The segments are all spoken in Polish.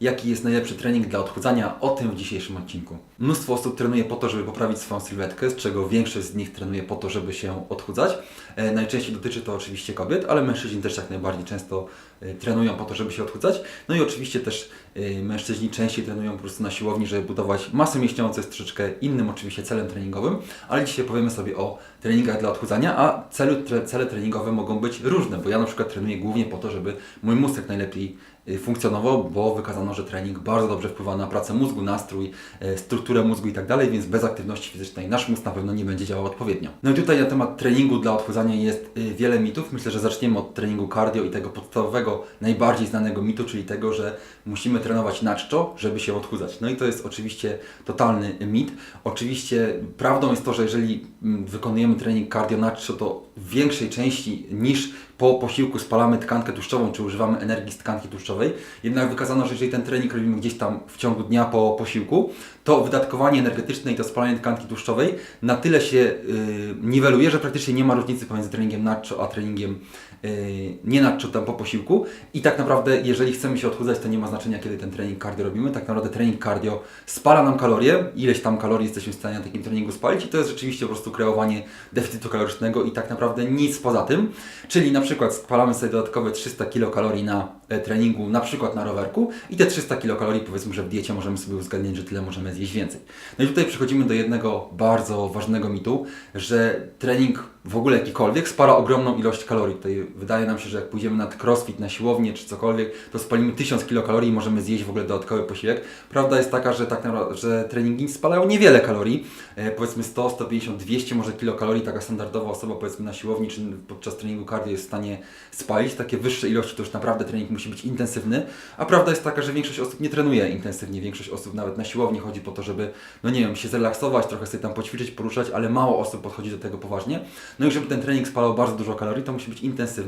Jaki jest najlepszy trening dla odchudzania? O tym w dzisiejszym odcinku. Mnóstwo osób trenuje po to, żeby poprawić swoją sylwetkę, z czego większość z nich trenuje po to, żeby się odchudzać. E, najczęściej dotyczy to oczywiście kobiet, ale mężczyźni też jak najbardziej często e, trenują po to, żeby się odchudzać. No i oczywiście też e, mężczyźni częściej trenują po prostu na siłowni, żeby budować masę mięśniową, co jest troszeczkę innym oczywiście celem treningowym, ale dzisiaj powiemy sobie o treningach dla odchudzania, a celu, tre, cele treningowe mogą być różne, bo ja na przykład trenuję głównie po to, żeby mój mózg jak najlepiej funkcjonował, bo wykazano, że trening bardzo dobrze wpływa na pracę mózgu, nastrój, e, strukturę mózgu i tak dalej, więc bez aktywności fizycznej nasz mózg na pewno nie będzie działał odpowiednio. No i tutaj na temat treningu dla odchudzania jest y, wiele mitów. Myślę, że zaczniemy od treningu cardio i tego podstawowego, najbardziej znanego mitu, czyli tego, że musimy trenować na czczo, żeby się odchudzać. No i to jest oczywiście totalny mit. Oczywiście prawdą jest to, że jeżeli mm, wykonujemy trening cardio na czczo, to w większej części niż po posiłku spalamy tkankę tłuszczową, czy używamy energii z tkanki tłuszczowej. Jednak wykazano, że jeżeli ten trening robimy gdzieś tam w ciągu dnia po posiłku, to wydatkowanie energetyczne i to spalanie tkanki tłuszczowej na tyle się yy, niweluje, że praktycznie nie ma różnicy pomiędzy treningiem nacho a treningiem nie nacho tam po posiłku. I tak naprawdę, jeżeli chcemy się odchudzać, to nie ma znaczenia, kiedy ten trening cardio robimy. Tak naprawdę trening cardio spala nam kalorie, ileś tam kalorii jesteśmy w stanie na takim treningu spalić i to jest rzeczywiście po prostu kreowanie deficytu kalorycznego i tak naprawdę nic poza tym. Czyli na przykład spalamy sobie dodatkowe 300 kilokalorii na e, treningu, na przykład na rowerku i te 300 kilokalorii powiedzmy, że w diecie możemy sobie uwzględnić, że tyle możemy zjeść więcej. No i tutaj przechodzimy do jednego bardzo ważnego mitu, że trening w ogóle jakikolwiek spala ogromną ilość kalorii. Tutaj wydaje nam się, że jak pójdziemy na crossfit, na siłownię czy cokolwiek, to spalimy 1000 kilokalorii i możemy zjeść w ogóle dodatkowy posiłek. Prawda jest taka, że tak naprawdę, że treningi spalają niewiele kalorii, e, powiedzmy 100, 150, 200 może kilokalorii, taka standardowa osoba powiedzmy na siłowni czy podczas treningu cardio jest w stanie spalić. Takie wyższe ilości to już naprawdę trening musi być intensywny, a prawda jest taka, że większość osób nie trenuje intensywnie, większość osób nawet na siłowni chodzi po to, żeby, no nie wiem, się zrelaksować, trochę sobie tam poćwiczyć, poruszać, ale mało osób podchodzi do tego poważnie. No i żeby ten trening spalał bardzo dużo kalorii, to musi być intensywny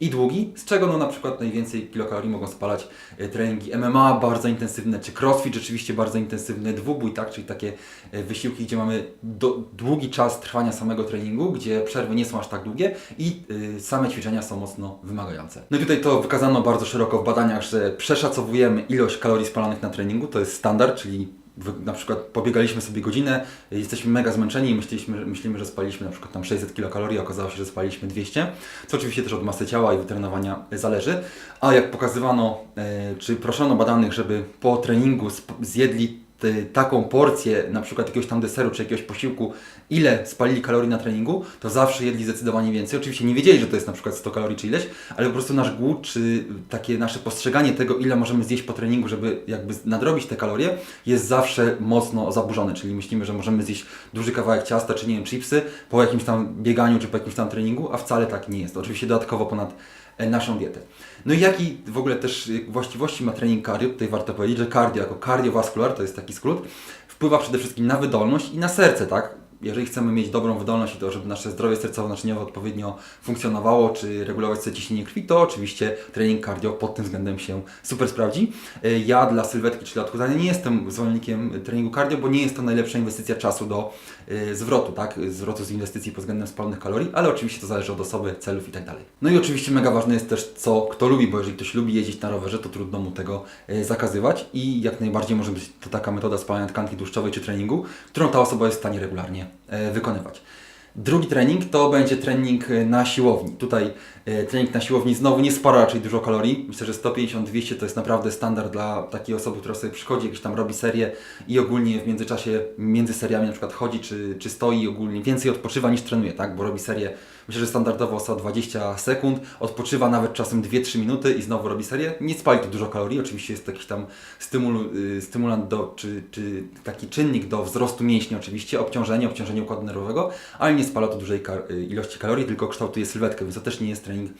i długi, z czego no na przykład najwięcej kilokalorii mogą spalać e, treningi MMA bardzo intensywne, czy crossfit rzeczywiście bardzo intensywny, dwubój, tak, czyli takie e, wysiłki, gdzie mamy do, długi czas trwania samego treningu, gdzie przerwy nie są aż tak długie i y, same ćwiczenia są mocno wymagające. No i tutaj to wykazano bardzo szeroko w badaniach, że przeszacowujemy ilość kalorii spalanych na treningu, to jest standard, czyli na przykład pobiegaliśmy sobie godzinę, jesteśmy mega zmęczeni i myśleliśmy, myślimy, że spaliśmy na przykład tam 600 kilokalorii, a okazało się, że spaliśmy 200, co oczywiście też od masy ciała i wytrenowania zależy, a jak pokazywano, e, czy proszono badanych, żeby po treningu zjedli t- taką porcję, na przykład jakiegoś tam deseru czy jakiegoś posiłku, ile spalili kalorii na treningu, to zawsze jedli zdecydowanie więcej. Oczywiście nie wiedzieli, że to jest na przykład 100 kalorii czy ileś, ale po prostu nasz głód, czy takie nasze postrzeganie tego, ile możemy zjeść po treningu, żeby jakby nadrobić te kalorie, jest zawsze mocno zaburzone. Czyli myślimy, że możemy zjeść duży kawałek ciasta, czy nie wiem, chipsy po jakimś tam bieganiu, czy po jakimś tam treningu, a wcale tak nie jest. Oczywiście dodatkowo ponad e, naszą dietę. No i jaki w ogóle też właściwości ma trening cardio? Tutaj warto powiedzieć, że cardio jako cardiovascular, to jest taki skrót, wpływa przede wszystkim na wydolność i na serce, tak? Jeżeli chcemy mieć dobrą wydolność i to, żeby nasze zdrowie sercowo-naczyniowe odpowiednio funkcjonowało, czy regulować sobie ciśnienie krwi, to oczywiście trening cardio pod tym względem się super sprawdzi. Y, Ja dla sylwetki, czyli dla odchudzania nie jestem zwolennikiem treningu cardio, bo nie jest to najlepsza inwestycja czasu do y, zwrotu, tak? Zwrotu z inwestycji pod względem spalonych kalorii, ale oczywiście to zależy od osoby, celów i tak dalej. No i oczywiście mega ważne jest też, co kto lubi, bo jeżeli ktoś lubi jeździć na rowerze, to trudno mu tego y, zakazywać i jak najbardziej może być to taka metoda spalania tkanki tłuszczowej czy treningu, którą ta osoba jest w stanie regularnie wykonywać. Drugi trening to będzie trening y, na siłowni. Tutaj y, trening na siłowni znowu nie spara raczej dużo kalorii. Myślę, że 150-200 to jest naprawdę standard dla takiej osoby, która sobie przychodzi, jakieś tam robi serię i ogólnie w międzyczasie między seriami na przykład chodzi czy, czy stoi ogólnie więcej odpoczywa niż trenuje, tak? Bo robi serię, myślę, że standardowo osoba 20 sekund, odpoczywa nawet czasem 2-3 minuty i znowu robi serię. Nie spali to dużo kalorii, oczywiście jest jakiś tam stymul, y, stymulant do, czy, czy taki czynnik do wzrostu mięśni oczywiście, obciążenie, obciążenie układu nerwowego, ale nie spala to dużej y, ilości kalorii, tylko kształtuje sylwetkę, więc to też nie jest trening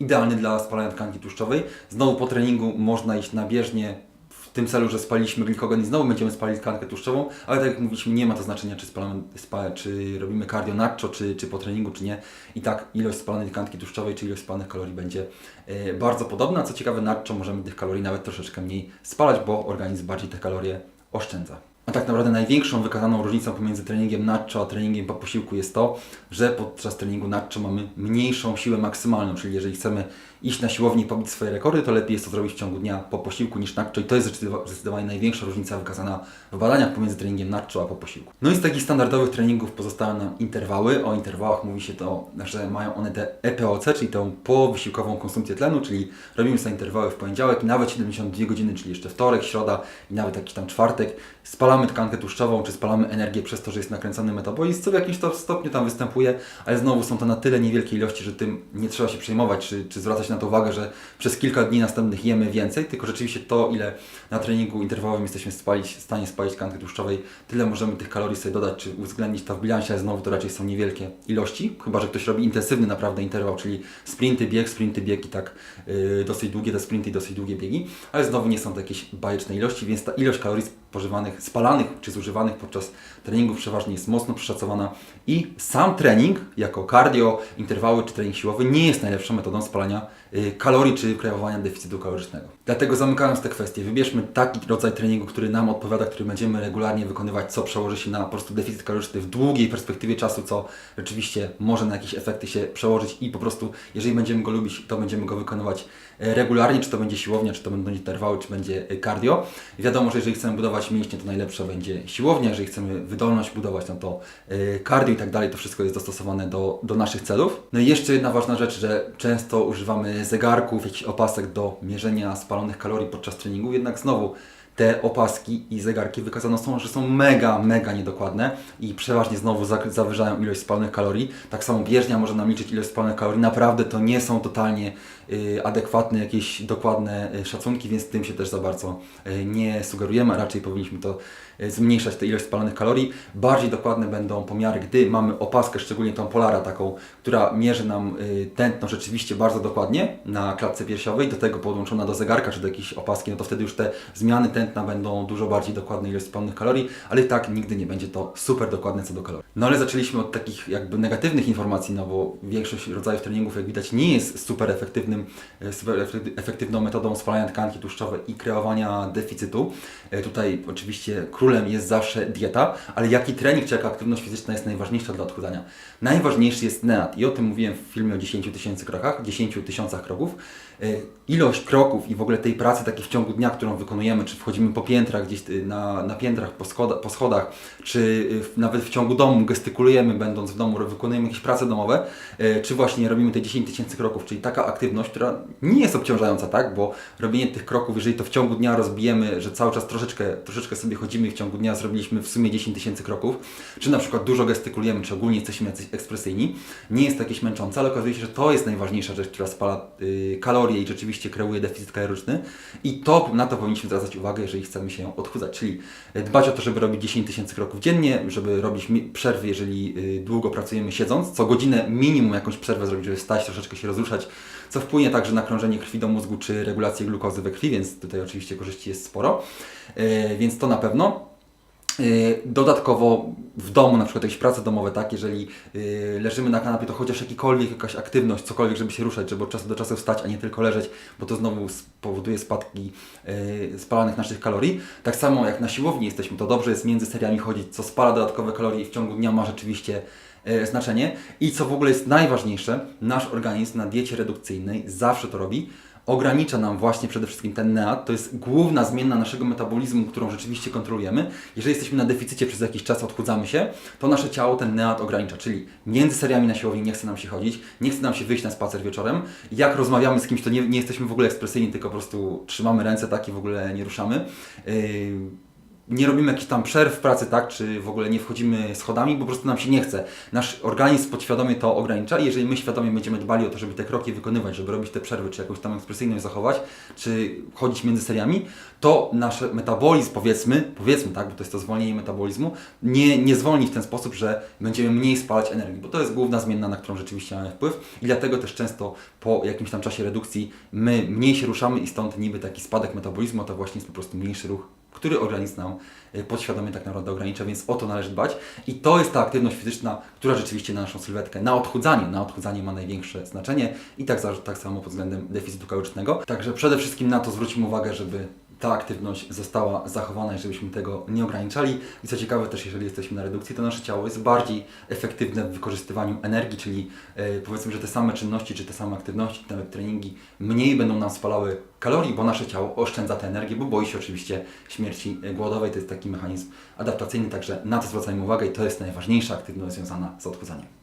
idealny dla spalania tkanki tłuszczowej. Znowu po treningu można iść na bieżnię w tym celu, że spaliliśmy glikogen i znowu będziemy spalić tkankę tłuszczową, ale tak jak mówiliśmy, nie ma to znaczenia, czy, spalamy, spa, czy robimy cardio nacho, czy, czy po treningu, czy nie. I tak ilość spalonej tkanki tłuszczowej, czy ilość spalonych kalorii będzie e, bardzo podobna. Co ciekawe, nacho możemy tych kalorii nawet troszeczkę mniej spalać, bo organizm bardziej te kalorie oszczędza. Tak naprawdę największą wykazaną różnicą pomiędzy treningiem nacho a treningiem po posiłku jest to, że podczas treningu nacho mamy mniejszą siłę maksymalną, czyli jeżeli chcemy iść na siłowni i pobić swoje rekordy, to lepiej jest to zrobić w ciągu dnia po posiłku niż nacho i to jest zdecydowa- zdecydowanie największa różnica wykazana w badaniach pomiędzy treningiem nacho a po posiłku. No i z takich standardowych treningów pozostają nam interwały. O interwałach mówi się to, że mają one te EPOC, czyli tą powysiłkową konsumpcję tlenu, czyli robimy sobie interwały w poniedziałek i nawet 72 godziny, czyli jeszcze wtorek, środa i nawet jakiś tam czwartek, spalamy tkankę tłuszczową, czy spalamy energię przez to, że jest nakręcony metabolizm, co w jakimś to stopniu tam występuje, ale znowu są to na tyle niewielkie ilości, że tym nie trzeba się przejmować, czy, czy zwracać na to uwagę, że przez kilka dni następnych jemy więcej, tylko rzeczywiście to, ile na treningu interwałowym jesteśmy spalić, w stanie spalić tkanki tłuszczowej, tyle możemy tych kalorii sobie dodać, czy uwzględnić. To w bilansie, ale znowu to raczej są niewielkie ilości, chyba, że ktoś robi intensywny naprawdę interwał, czyli sprinty, bieg, sprinty, bieg i tak yy, dosyć długie te sprinty i dosyć długie biegi, ale znowu nie są to jakieś bajeczne ilości, więc ta ilość kalorii spożywanych, spalanych czy zużywanych podczas treningów przeważnie jest mocno przeszacowana i sam trening jako cardio, interwały czy trening siłowy nie jest najlepszą metodą spalania y, kalorii czy kreowania deficytu kalorycznego. Dlatego zamykając te kwestie, wybierzmy taki rodzaj treningu, który nam odpowiada, który będziemy regularnie wykonywać, co przełoży się na po prostu deficyt kaloryczny w długiej perspektywie czasu, co rzeczywiście może na jakieś efekty się przełożyć i po prostu, jeżeli będziemy go lubić, to będziemy go wykonywać e, regularnie, czy to będzie siłownia, czy to będą interwały, czy będzie e, cardio. Wiadomo, że jeżeli chcemy budować mięśnie, to najlepsza będzie siłownia, jeżeli chcemy wydolność budować, no to e, cardio i tak dalej, to wszystko jest dostosowane do, do naszych celów. No i jeszcze jedna ważna rzecz, że często używamy zegarków, jakichś opasek do mierzenia spalonych kalorii podczas treningu, jednak znowu te opaski i zegarki wykazano są, że są mega, mega niedokładne i przeważnie znowu za- zawyżają ilość spalonych kalorii. Tak samo bieżnia może nam liczyć ilość spalonych kalorii. Naprawdę to nie są totalnie y, adekwatne, jakieś dokładne y, szacunki, więc tym się też za bardzo y, nie sugerujemy, a raczej powinniśmy to zmniejszać tę ilość spalonych kalorii. Bardziej dokładne będą pomiary, gdy mamy opaskę, szczególnie tą Polara taką, która mierzy nam tętno rzeczywiście bardzo dokładnie na klatce piersiowej, do tego podłączona do zegarka czy do jakiejś opaski, no to wtedy już te zmiany tętna będą dużo bardziej dokładne ilość spalonych kalorii, ale i tak nigdy nie będzie to super dokładne co do kalorii. No ale zaczęliśmy od takich jakby negatywnych informacji, no bo większość rodzajów treningów, jak widać, nie jest super efektywnym, e, super efekty- efektywną metodą spalania tkanki tłuszczowej i kreowania deficytu. E, Tutaj oczywiście królem jest zawsze dieta, ale jaki trening czy jaka aktywność fizyczna jest najważniejsza dla odchudzania? Najważniejszy jest NEAT i o tym mówiłem w filmie o 10 tysięcy krokach, 10 tysiącach kroków. E, Ilość kroków i w ogóle tej pracy takiej w ciągu dnia, którą wykonujemy, czy wchodzimy po piętrach, gdzieś y, na, na piętrach, po, schoda, po schodach, czy y, nawet w ciągu domu gestykulujemy, będąc w domu, wykonujemy jakieś prace domowe, e, czy właśnie robimy te 10 tysięcy kroków, czyli taka aktywność, która nie jest obciążająca, tak? Bo robienie tych kroków, jeżeli to w ciągu dnia rozbijemy, że cały czas troszeczkę, troszeczkę sobie chodzimy i w ciągu dnia zrobiliśmy w sumie 10 tysięcy kroków, czy na przykład dużo gestykulujemy, czy ogólnie jesteśmy jacyś ekspresyjni, nie jest to jakieś męczące, ale okazuje się, że to jest najważniejsza rzecz, która spala y, kalorie i rzeczywiście kreuje deficyt kaloryczny i to, na to powinniśmy zwracać uwagę, jeżeli chcemy się odchudzać, czyli dbać o to, żeby robić 10 tysięcy kroków dziennie, żeby robić przerwy, jeżeli y, długo pracujemy siedząc, co godzinę minimum jakąś przerwę zrobić, żeby stać, troszeczkę się rozruszać, co wpłynie także na krążenie krwi do mózgu, czy regulację glukozy we krwi, więc tutaj oczywiście korzyści jest sporo, Y, więc to na pewno. Y, Dodatkowo w domu, na przykład jakieś prace domowe, tak, jeżeli y, leżymy na kanapie, to chociaż jakikolwiek jakaś aktywność, cokolwiek, żeby się ruszać, żeby od czasu do czasu wstać, a nie tylko leżeć, bo to znowu spowoduje spadki y, spalanych naszych kalorii. Tak samo jak na siłowni jesteśmy, to dobrze jest między seriami chodzić, co spala dodatkowe kalorie i w ciągu dnia ma rzeczywiście znaczenie. I co w ogóle jest najważniejsze, nasz organizm na diecie redukcyjnej zawsze to robi, ogranicza nam właśnie przede wszystkim ten NEAT, to jest główna zmienna naszego metabolizmu, którą rzeczywiście kontrolujemy. Jeżeli jesteśmy na deficycie przez jakiś czas, odchudzamy się, to nasze ciało ten NEAT ogranicza, czyli między seriami na siłowni nie chce nam się chodzić, nie chce nam się wyjść na spacer wieczorem. Jak rozmawiamy z kimś, to nie, nie jesteśmy w ogóle ekspresyjni, tylko po prostu trzymamy ręce tak i w ogóle nie ruszamy. Yy, nie robimy jakichś tam przerw w pracy, tak, czy w ogóle nie wchodzimy schodami, bo po prostu nam się nie chce. Nasz organizm podświadomie to ogranicza i jeżeli my świadomie będziemy dbali o to, żeby te kroki wykonywać, żeby robić te przerwy, czy jakąś tam ekspresyjność zachować, czy chodzić między seriami, to nasz metabolizm, powiedzmy, powiedzmy tak, bo to jest to zwolnienie metabolizmu, nie, nie zwolni w ten sposób, że będziemy mniej spalać energii, bo to jest główna zmienna, na którą rzeczywiście mamy wpływ i dlatego też często po jakimś tam czasie redukcji my mniej się ruszamy i stąd niby taki spadek metabolizmu, a to właśnie jest po prostu mniejszy ruch który organizm nam y, podświadomie tak naprawdę ogranicza, więc o to należy dbać. I to jest ta aktywność fizyczna, która rzeczywiście na naszą sylwetkę, na odchudzanie, na odchudzanie ma największe znaczenie i tak, tak samo pod względem deficytu kalorycznego. Także przede wszystkim na to zwróćmy uwagę, żeby ta aktywność została zachowana żebyśmy tego nie ograniczali. I co ciekawe też, jeżeli jesteśmy na redukcji, to nasze ciało jest bardziej efektywne w wykorzystywaniu energii, czyli e, powiedzmy, że te same czynności, czy te same aktywności, nawet treningi mniej będą nam spalały kalorii, bo nasze ciało oszczędza tę energię, bo boi się oczywiście śmierci głodowej. To jest taki mechanizm adaptacyjny, także na to zwracajmy uwagę i to jest najważniejsza aktywność związana z odchudzaniem.